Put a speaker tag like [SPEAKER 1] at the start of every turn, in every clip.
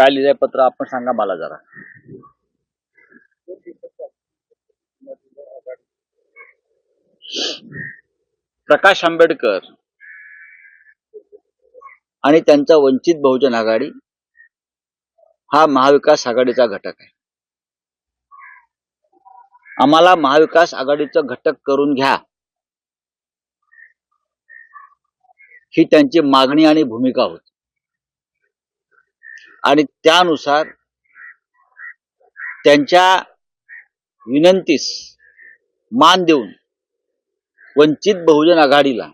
[SPEAKER 1] काय लिहिलंय पत्र आपण सांगा मला जरा. प्रकाश आंबेडकर आणि त्यांचा वंचित बहुजन आघाडी हा महाविकास आघाडीचा घटक आहे. आम्हाला महाविकास आघाडीचा घटक करून घ्या. ही त्यांची मागणी आणि भूमिका होती. आणि त्यानुसार त्यांच्या विनंतीस मान देऊन वंचित बहुजन आघाडीला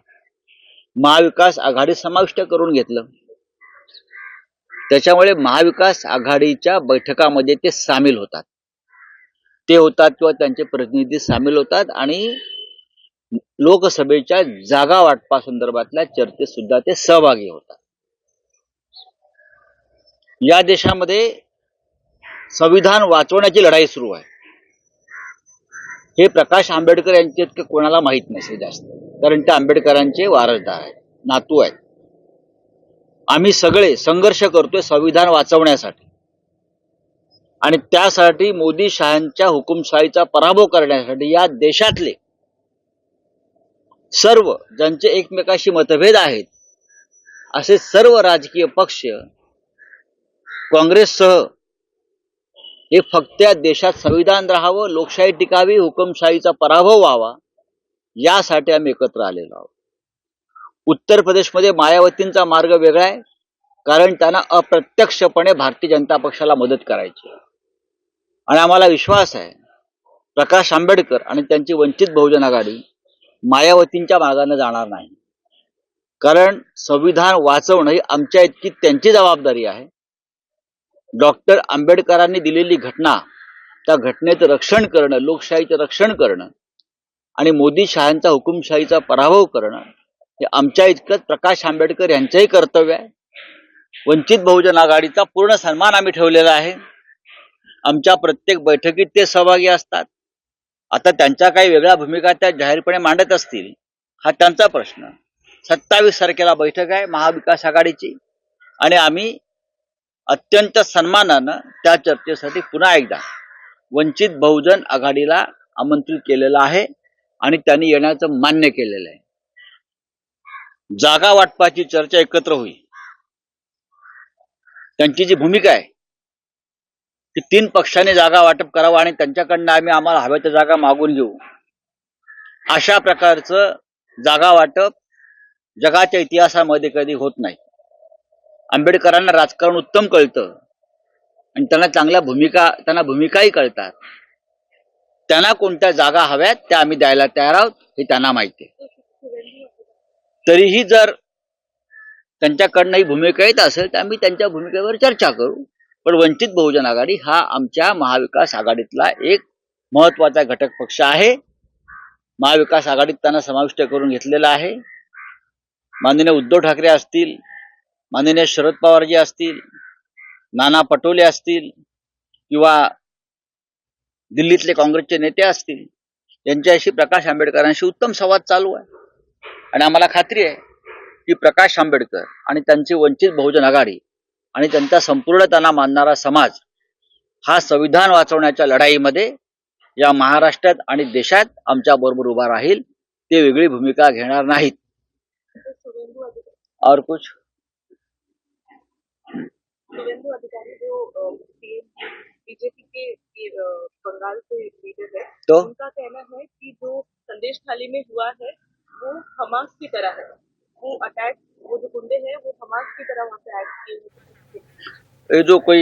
[SPEAKER 1] महाविकास आघाडी समाविष्ट करून घेतलं. त्याच्यामुळे महाविकास आघाडीच्या बैठकामध्ये ते सामील होतात. ते होतात किंवा त्यांचे प्रतिनिधी सामील होतात आणि लोकसभेच्या जागा वाटपा संदर्भातल्या चर्चेत सुद्धा ते सहभागी होतात. या देशामध्ये संविधान वाचवण्याची लढाई सुरू आहे. हे प्रकाश आंबेडकर यांचे इतके कोणाला माहीत नसेल जास्त. कारण ते आंबेडकरांचे वारसदार आहेत नातू आहेत. आम्ही सगळे संघर्ष करतोय संविधान वाचवण्यासाठी. आणि त्यासाठी मोदी शहांच्या हुकुमशाहीचा पराभव करण्यासाठी या देशातले सर्व ज्यांचे एकमेकाशी मतभेद आहेत असे सर्व राजकीय पक्ष काँग्रेससह हे फक्त या देशात संविधान राहावं लोकशाही टिकावी हुकुमशाहीचा पराभव व्हावा यासाठी आम्ही एकत्र आलेलो आहोत. उत्तर प्रदेशमध्ये मायावतींचा मार्ग वेगळा आहे कारण त्यांना अप्रत्यक्षपणे भारतीय जनता पक्षाला मदत करायची आणि आम्हाला विश्वास आहे प्रकाश आंबेडकर आणि त्यांची वंचित बहुजन आघाडी मायावतींच्या मार्गाने जाणार नाही. कारण संविधान वाचवणं ही आमच्या इतकी त्यांची जबाबदारी आहे डॉक्टर आंबेडकरांनी दिलेली घटना त्या घटनेचं रक्षण करणं लोकशाहीचं रक्षण करणं आणि मोदी शहांचा हुकुमशाहीचा पराभव करणं हे आमच्या इतकंच प्रकाश आंबेडकर यांचंही कर्तव्य आहे. वंचित बहुजन आघाडीचा पूर्ण सन्मान आम्ही ठेवलेला आहे. आमच्या प्रत्येक बैठकीत ते सहभागी असतात. आता त्यांच्या काही वेगळ्या भूमिका त्या जाहीरपणे मांडत असतील हा त्यांचा प्रश्न. सत्तावीस तारखेला बैठक आहे महाविकास आघाडीची आणि आम्ही अत्यंत सन्मानानं त्या चर्चेसाठी पुन्हा एकदा वंचित बहुजन आघाडीला आमंत्रित केलेलं आहे आणि त्यांनी येण्याचं मान्य केलेलं आहे. जागा वाटपाची चर्चा एकत्र होईल. त्यांची जी भूमिका आहे की तीन पक्षांनी जागा वाटप करावं आणि त्यांच्याकडनं आम्ही आम्हाला हव्या त्या जागा मागून घेऊ. अशा प्रकारचं जागा वाटप जगाच्या इतिहासामध्ये कधी होत नाही. आंबेडकरांना राजकारण उत्तम कळतं. आणि त्यांना चांगल्या भूमिका त्यांना भूमिकाही कळतात. त्यांना कोणत्या जागा हव्यात त्या आम्ही द्यायला तयार आहोत हे त्यांना माहिती आहे. तरीही जर त्यांच्याकडनं ही भूमिका येत असेल तर आम्ही त्यांच्या भूमिकेवर चर्चा करू. पण वंचित बहुजन आघाडी हा आमच्या महाविकास आघाडीतला एक महत्त्वाचा घटक पक्ष आहे. महाविकास आघाडीत त्यांना समाविष्ट करून घेतलेला आहे. माननीय उद्धव ठाकरे असतील माननीय शरद पवारजी असतील नाना पटोले असतील किंवा दिल्लीतले काँग्रेसचे नेते असतील यांच्याशी प्रकाश आंबेडकरांशी उत्तम संवाद चालू आहे. आणि आम्हाला खात्री आहे की प्रकाश आंबेडकर आणि त्यांची वंचित बहुजन आघाडी आणि त्यांचा संपूर्ण त्यांना मानणारा समाज हा संविधान वाचवण्याच्या लढाईमध्ये या महाराष्ट्रात आणि देशात आमच्या बरोबर उभा राहील ते वेगळी भूमिका घेणार नाहीत. और कुछ?
[SPEAKER 2] सुवेंदु अधिकारी जो बीजेपी के बंगाल के लीडर है
[SPEAKER 1] तो?
[SPEAKER 2] उनका कहना है कि जो संदेश थाली में हुआ है वो हमास की तरह है। वो अटैक वो जो गुंडे हैं वो हमास की तरह वहाँ पे एक्ट किए
[SPEAKER 1] ये जो कोई